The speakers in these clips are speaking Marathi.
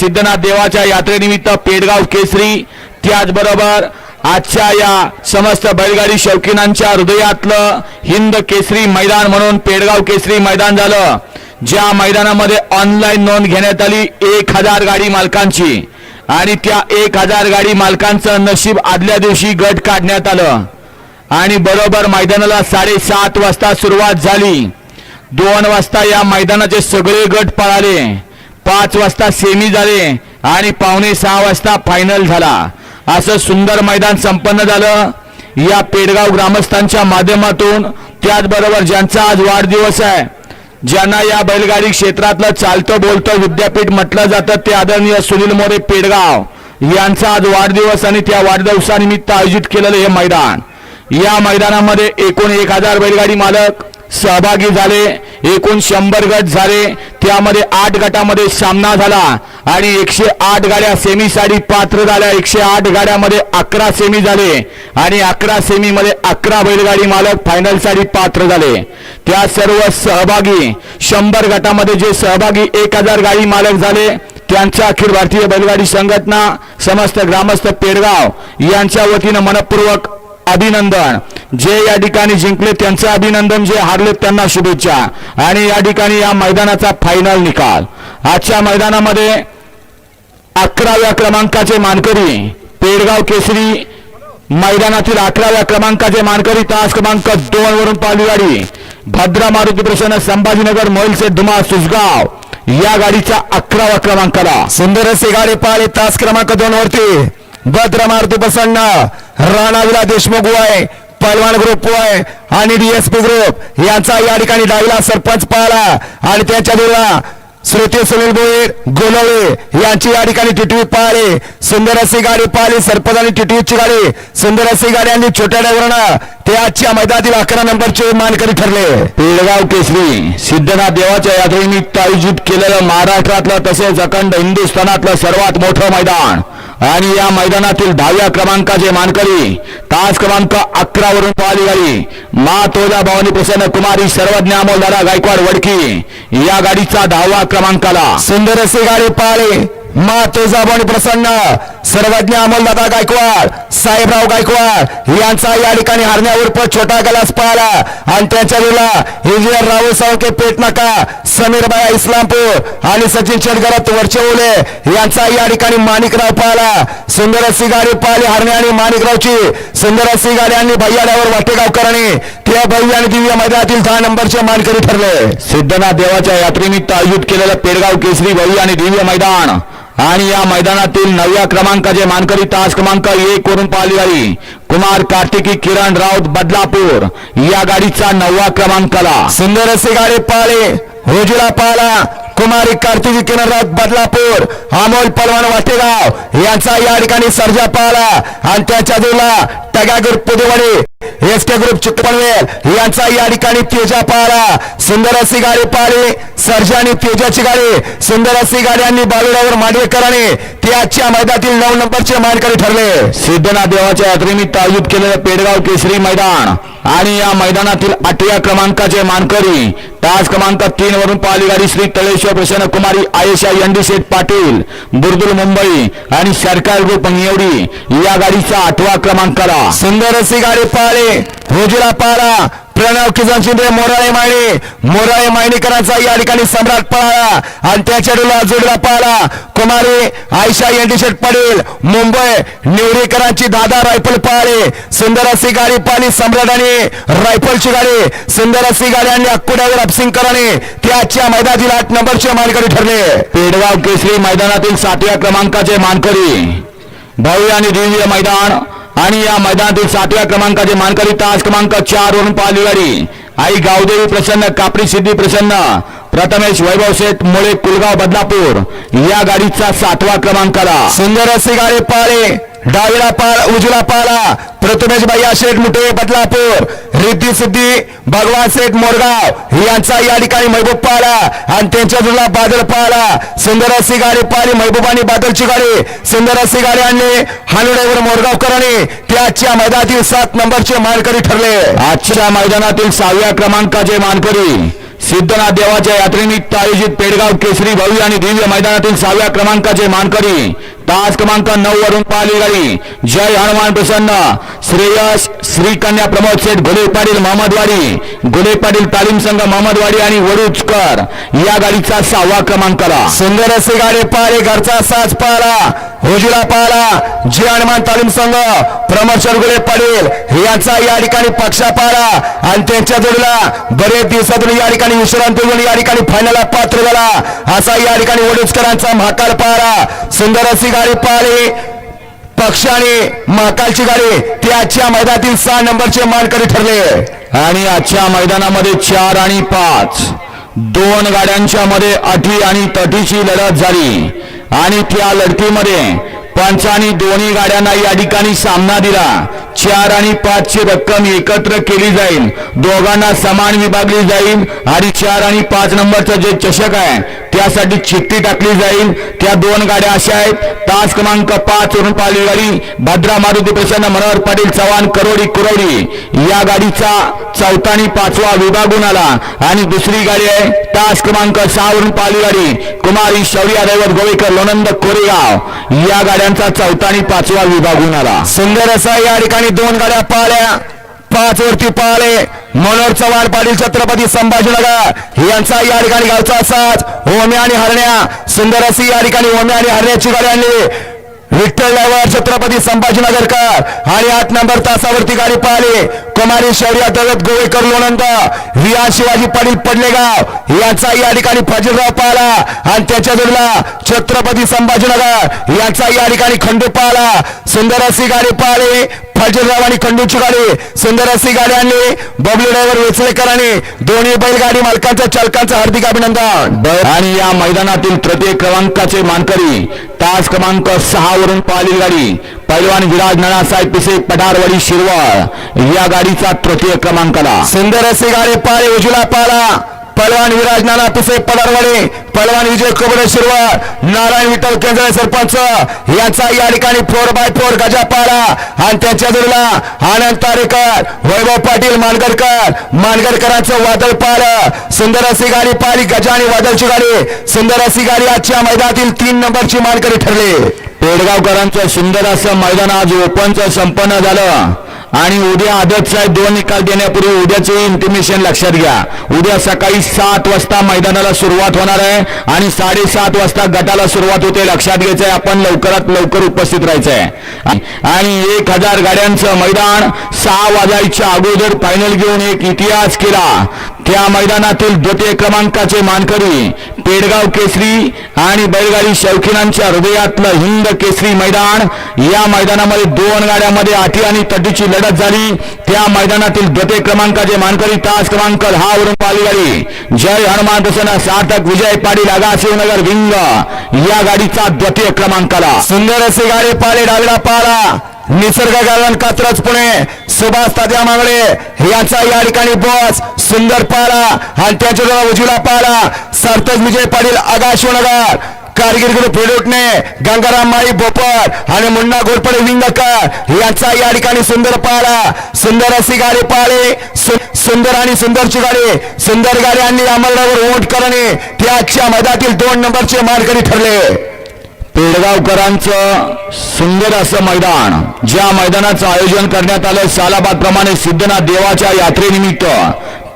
सिद्धनाथ देवाच्या यात्रेनिमित्त पेडगाव केसरी त्याचबरोबर आजच्या या समस्त बैलगाडी शौकीनांच्या हृदयातलं हिंद केसरी मैदान म्हणून पेडगाव केसरी मैदान झालं. ज्या मैदानामध्ये ऑनलाईन नोंद घेण्यात आली एक हजार गाडी मालकांची आणि त्या एक हजार गाडी मालकांचं नशीब आदल्या दिवशी गट काढण्यात आलं. आणि बरोबर मैदानाला साडेसात वाजता सुरुवात झाली. दोन वाजता या मैदानाचे सगळे गट पळाले. पाच वाजता सेमी झाले आणि पावणे सहा वाजता फायनल झाला. असं सुंदर मैदान संपन्न झालं. या पेडगाव ग्रामस्थांच्या माध्यमातून त्याचबरोबर ज्यांचा आज वाढदिवस आहे ज्यांना या बैलगाडी क्षेत्रातलं चालतं बोलतं विद्यापीठ म्हटलं जातं ते आदरणीय सुनील मोरे पेडगाव यांचा आज वाढदिवस आणि त्या वाढदिवसानिमित्त आयोजित केलेलं हे मैदान. या मैदानामध्ये एकूण एक हजार बैलगाडी मालक सहभागी झाले एकूण शंभर गट झाले त्यामध्ये आठ गटामध्ये सामना झाला आणि एकशे आठ गाड्या सेमीसाठी पात्र झाल्या. एकशे आठ गाड्यामध्ये अकरा सेमी झाले आणि अकरा सेमीमध्ये अकरा बैलगाडी मालक फायनलसाठी पात्र झाले. त्या सर्व सहभागी शंभर गटामध्ये जे सहभागी एक हजार गाडी मालक झाले त्यांच्या अखिल भारतीय बैलगाडी संघटना समस्त ग्रामस्थ पेडगाव यांच्या वतीनं मनपूर्वक अभिनंदन. जे या ठिकाणी जिंकले त्यांचं अभिनंदन जे हारले त्यांना शुभेच्छा. आणि या ठिकाणी या मैदानाचा फायनल निकाल. आजच्या मैदानामध्ये अकराव्या क्रमांकाचे मानकरी पेडगाव केसरी मैदानातील अकराव्या क्रमांकाचे मानकरी तास क्रमांक दोन वरून पाहिली गाडी भद्रा मारुती प्रसन्न संभाजीनगर मोहिलचे धुमा सुसगाव या गाडीचा अकरावा क्रमांकाला सुंदर असे गाडी पाहिले तास क्रमांक दोन वरती. भद्र मारुती प्रसन्न राणा विला देशमुख आहे पलवान ग्रुप आहे आणि डीएसपी ग्रुप यांचा या ठिकाणी डावीला सरपंच पाहिला आणि त्यांच्या दूरला श्रुती सुनील भोईर गोलवळे यांची या ठिकाणी टिटवी पाहिले सुंदर अशी गाडी पाहिली सरपंच आणि टिटवीची गाडी. सुंदर अशी गाडी आणि छोट्या ड्रायव्हरनं ते आजच्या मैदानातील अकरा नंबरचे मानकरी ठरले. पिळगाव केसरी सिद्धनाथ देवाच्या यात्रेनिमित्त आयोजित केलेलं महाराष्ट्रातलं तसेच अखंड हिंदुस्थानातलं सर्वात मोठं मैदान. आणि या मैदानातील दहाव्या क्रमांकाचे मानकरी तास क्रमांक अकरा वरून पाहिली गाडी. मा तोजा भवानी प्रसन्न कुमारी सर्वज्ञ अमोलदारा गायकवाड वडकी. या गाडीचा दहावा क्रमांकाला. सुंदर असे गाडी पाळे मा तुळजाभवानी प्रसन्न. सर्वज्ञ अमोलदादा गायकवाड साहेबराव गायकवाड यांचा या ठिकाणी हरण्या उर्फ छोटा गलास पाहिला आणि त्यांच्या वेळेला इंजिनियर राहुल सावके पेटनाका समीर बाया इस्लामपूर आणि सचिन शेटगरत वरचेवले यांचा या ठिकाणी माणिकराव पाहिला सुंदर अशी गाडी पाहिली हरणे आणि माणिकरावची. सुंदर अशी गाडी आणि भैयाड्यावर वाटेगावकरांनी त्या भव्य आणि दिव्य मैदानातील दहा नंबरचे मानकरी ठरले. सिद्धनाथ देवाच्या यात्रेनिमित्त आयोजित केलेलं पेडगाव केसरी भव्य आणि दिव्य मैदान. आणि या मैदानातील नवव्या क्रमांकाचे मानकरी तास क्रमांक एक वरून पाहिली गाडी कुमार कार्तिकी किरण राऊत बदलापूर. या गाडीचा नववा क्रमांकाला. सुंदर असे गाडी पाळे रोजीला पाला कुमारी कार्तिकी किनरात बदलापूर अमोल पलवान वाटेगाव यांचा या ठिकाणी सर्जा पाहला. आणि त्याच्या दूरला टगा group Pudewadi S K group चित्तपनवेल यांचा या ठिकाणी तेजा पाहला. सुंदर अशी गाडी पाहिली. सर्जा आणि तेजाची गाडी. सुंदर अशी गाडी आणि बालुडावर मांडवेकरांनी ते आजच्या मैदानातील नऊ नंबरचे मानकरी ठरले. सिद्धनाथ देवाच्या यात्रेनिमित्त आयोजित केलेलं पेडगाव केसरी मैदान. आणि या मैदानातील आठव्या क्रमांकाचे मानकरी तास क्रमांक तीन वरून पाहिली गाडी श्री तळेश्वर प्रसन्न कुमारी आयशा यंडी शेठ पाटील बुर्दुल मुंबई आणि सरकार ग्रुप निवडी या गाडीचा आठवा क्रमांकाला. सुंदर अशी गाडी पाळे रोजीला पाला प्रणव किसन शिंदे मोराळे मायने मोराळे मायनेकरांचा या ठिकाणी सम्राट पळाला. आणि त्याच्या डोला जोडला पळाला. कुमारी आयशा येंडीशेठ पाटील मुंबई निवडेकरांची दादा रायफल पाहिले सुंदर अशी गाडी पाहिली सम्राटाने रायफलची गाडी. सुंदर अशी गाडी आणि अक्कुड्यावर अपसिंगकरांनी त्याच्या मैदानातील आठ नंबरचे मानकरी ठरले. पेडगाव केसरी मैदानातील सातव्या क्रमांकाचे मानकरी. भव्य आणि दिव्य मैदान. आणि या मैदानातील सातव्या क्रमांकाचे मानकरी तास क्रमांक चार वरून पाहिली गाडी आई गावदेवी प्रसन्न कापरी सिद्धी प्रसन्न प्रथमेश वैभव शेठ मुळे कुलगाव बदलापूर. या गाडीचा सातवा क्रमांकाला. सुंदर असे गाडी पाळे. डावीला पाला उजला पाला प्रथमेश भैया शेठ मुठे बदलापूर रिद्धी सिद्धी भगवान शेठ मोरगाव यांचा या ठिकाणी महबूब पाला आणि त्यांच्या जुळला बादल पाला सुंदर अशी गाडी पाहिली महबूब आणि बादलची गाडी. सुंदर अशी गाडी आणली हानुडेवर मोरगावकरांनी ते आजच्या मैदानातील सात नंबरचे मानकरी ठरले. आजच्या मैदानातील सहाव्या क्रमांकाचे मानकरी सिद्धनाथ देवाच्या यात्रेनिमित्त आयोजित पेडगाव केसरी भव्य आणि दिव्य मैदानातील सहाव्या क्रमांकाचे मानकरी तास क्रमांक नऊ वरून पाहिली गाडी जय हनुमान प्रसन्न. श्रेयस श्री कन्या प्रमोद शेठ गुले पाटील महमदवाडी गुले पाटील तालीम संघ महमदवाडी आणि वडुचकर या गाडीचा सहावा क्रमांकाला सुंदर असे गाडी पाहिले घरचा साज पाहिला. उजला पाहिला. जय हनुमान तालीम संघ प्रमोद गुले पाटील यांचा या ठिकाणी पक्षा पाहिला. आणि त्यांच्या जोडीला बरेच दिवसातून या ठिकाणी विश्रांती घेऊन या ठिकाणी फायनलला पात्र झाला. असा या ठिकाणी वडुचकरांचा महाकाल पाहिला. सुंदर असे गाडी पाहिली. पक्षाने महाकालची गाडी. ती आजच्या मैदानातील सहा नंबरचे मानकरी ठरले. आणि आजच्या मैदानामध्ये चार आणि पाच. दोन गाड्यांच्या मध्ये अटी आणि तटीची लढत झाली. आणि त्या लढतीमध्ये पंचानी दोन्ही गाड्यांना या ठिकाणी सामना दिला. चार आणि पाच ची रक्कम एकत्र केली जाईल. दोघांना समान विभागली जाईल आणि चार आणि पाच नंबरचं जे चषक आहे त्यासाठी चिठ्ठी टाकली जाईल. त्या दोन गाड्या अशा आहेत. तास क्रमांक पाच वरून पाहिली गाडी भद्रा मारुती प्रसन्न मनोहर पाटील चव्हाण करोडी कुरवडी. या गाडीचा चौथा आणि पाचवा विभागून आला. आणि दुसरी गाडी आहे तास क्रमांक सहावरून पाली गाडी कुमारी शौर्या दैवत गोवेकर लोणंद कोरेगाव. या गाड्यांचा चौथा आणि पाचवा विभागून आला. सुंदर असा या ठिकाणी दोन गाड्या पाहिल्या पाच वरती पाहले मनोहर चव्हाण पाटील छत्रपती संभाजीनगर. यांचा या ठिकाणी गावचा असाच ओमे आणि हरण्या. सुंदर अशी या ठिकाणी ओमे आणि हरण्याची गाडी आणली. विठ्ठल ड्रायव्हर छत्रपती संभाजीनगरकर आणि आठ नंबर तासावरती गाडी पाहिली. कुमारी शौर्या दगत गोवेकर लोणंद रिया शिवाजी पाटील पडलेगाव. यांचा या ठिकाणी फजीरराव पाहला. आणि त्याच्या जोडीला छत्रपती संभाजीनगर. यांचा या ठिकाणी खंडू पाहला. सुंदर अशी गाडी पाहिली. फजीरराव आणि खंडूची गाडी सुंदर अशी गाडी आणली. बबलू ड्रायव्हर वेचलेकर आणि दोन्ही बैलगाडी मालकांचं चालकांचं हार्दिक अभिनंदन. आणि या मैदानातील तृतीय क्रमांकाचे मानकरी तास क्रमांक सहा वरून पाहिली गाडी पैलवान विराज नानासाहेब पिसे पठारवाडी शिरवळ. या गाडीचा तृतीय क्रमांकाला. सुंदर अशी गाडी पाळे उजला पाला पलवान विराज नाना पिसे पडारवाडे पलवान विजय कबडे शिरवाळ नारायण विठ्ठल केंद्र सरपंच यांचा या ठिकाणी फोर बाय फोर गजापाडा आणि त्यांच्या जोडीला आनंद तारेकर वैभव पाटील मानगरकर मानगरकरांचं वादळ पाड. सुंदर अशी गाडी पाहिली गजा आणि वादळची गाडी. सुंदर अशी गाडी आजच्या मैदानातील तीन नंबरची मानकरी ठरली. पेडगावकरांचं सुंदर असं मैदान आज ओपनचं संपन्न झालं. आणि उद्या आदत साहेब दोन निकाल देण्यापूर्वी उद्याचे इन्फॉर्मेशन लक्षात घ्या. उद्या सकाळी सात वाजता मैदानाला सुरुवात होणार आहे आणि साडेसात वाजता गटाला सुरुवात होते लक्षात घ्यायचं आहे आपण लवकरात लवकर उपस्थित राहायचं आहे आणि एक हजार गाड्यांचं मैदान सहा वाजायच्या अगोदर फायनल घेऊन एक इतिहास केला. या मैदानातील द्वितीय क्रमांकाचे मानकरी पेडगाव केसरी आणि बैलगाडी शौकीनांच्या हृदयातलं हिंद केसरी मैदान. या मैदानामध्ये दोन गाड्यामध्ये आठी आणि तटीची लढत झाली. त्या मैदानातील द्वितीय क्रमांकाचे मानकरी तास क्रमांक हा वरून पाहिली गाडी जय हनुमान प्रसन्न सार्थक विजय पाटील आगा शिवनगर विंग. या गाडीचा द्वितीय क्रमांकाला. सुंदर असे गाडी पाले डावीला पाला निसर्ग गार्डन कात्रज पुणे सुभाष तात्या मांगडे याचा या ठिकाणी बॉस सुंदर पाला आणि त्याच्याजवळ उजवीला पाला. सार्थक विजय पाटील आगा कारगिर कारगिल गुरु फेडोटणे गंगाराम माळी बोपर आणि मुन्ना घोरपडे विंगकर यांचा या ठिकाणी सुंदर पाळा सुंदर अशी गाडी पाळे. सु- सुंदर आणि सुंदरची गाडी. सुंदर गाडी आणि अमरनावर ओट करणे. त्या आजच्या मधातील दोन नंबरचे मार्गरी ठरले. पेडगावकरांचं सुंदर असं मैदान ज्या मैदानाचं आयोजन करण्यात आलं सालाबाद प्रमाणे सिद्धनाथ देवाच्या यात्रेनिमित्त.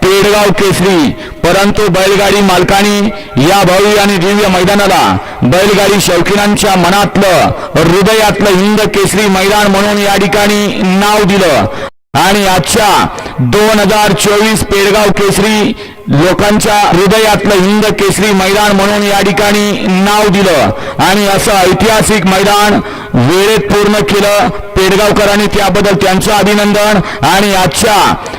पेडगाव केसरी परंतु बैलगाडी मालकानी या भव्य आणि दिव्य मैदानाला बैलगाडी शौकीनांच्या मनातलं हृदयातलं हिंद केसरी मैदान म्हणून या ठिकाणी नाव दिलं. आणि आजच्या दोन हजार चोवीस पेडगाव केसरी लोकांच्या हृदयातलं हिंद केसरी मैदान म्हणून या ठिकाणी नाव दिलं. आणि असं ऐतिहासिक मैदान वेळेत पूर्ण केलं. पेडगावकरांनी त्याबद्दल त्यांचं अभिनंदन. आणि आजच्या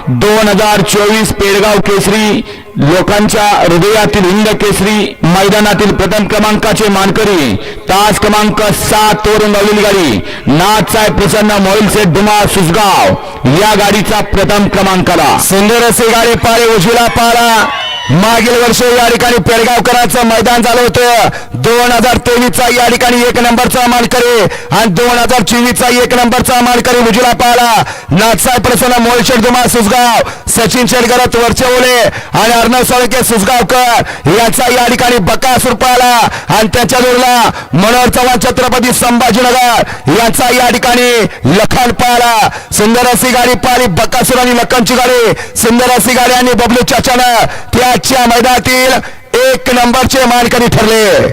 दोन हजार चोवीस पेडगाव केसरी लोकांच्या हृदयातील हिंद केसरी मैदानातील प्रथम क्रमांकाचे मानकरी तास क्रमांक सात वरून लावलेली गाडी. नाथसाहेब प्रसन्न मोहिल सेठ धुमा सुसगाव या गाडीचा प्रथम क्रमांकाला. सुंदर असे गाडी पाळे उजवीला पाला मागील वर्षी या ठिकाणी पेडगावकरांचं मैदान झालं होतं. दोन हजार तेवीसचा या ठिकाणी एक नंबरचा मानकरी आणि दोन हजार चोवीसचा एक नंबरचा मानकरी उजला पाहिला नाथसाहेब प्रसन्न मोळशेड दुमा सुसगाव सचिन शेडगरत वरचे ओले आणि अर्णव साळके सुसगावकर याचा या ठिकाणी बकासूर पाहला आणि त्याच्या जोडला मनोहर चव्हाण छत्रपती संभाजीनगर याचा या ठिकाणी लखन पाहिला सुंदर अशी गाडी पाहिली बकासूर आणि लखनची गाडी. सुंदर अशी गाडी आणि बबलू चाचानं त्याच्या मैदानातील एक नंबरचे मानकरी ठरले.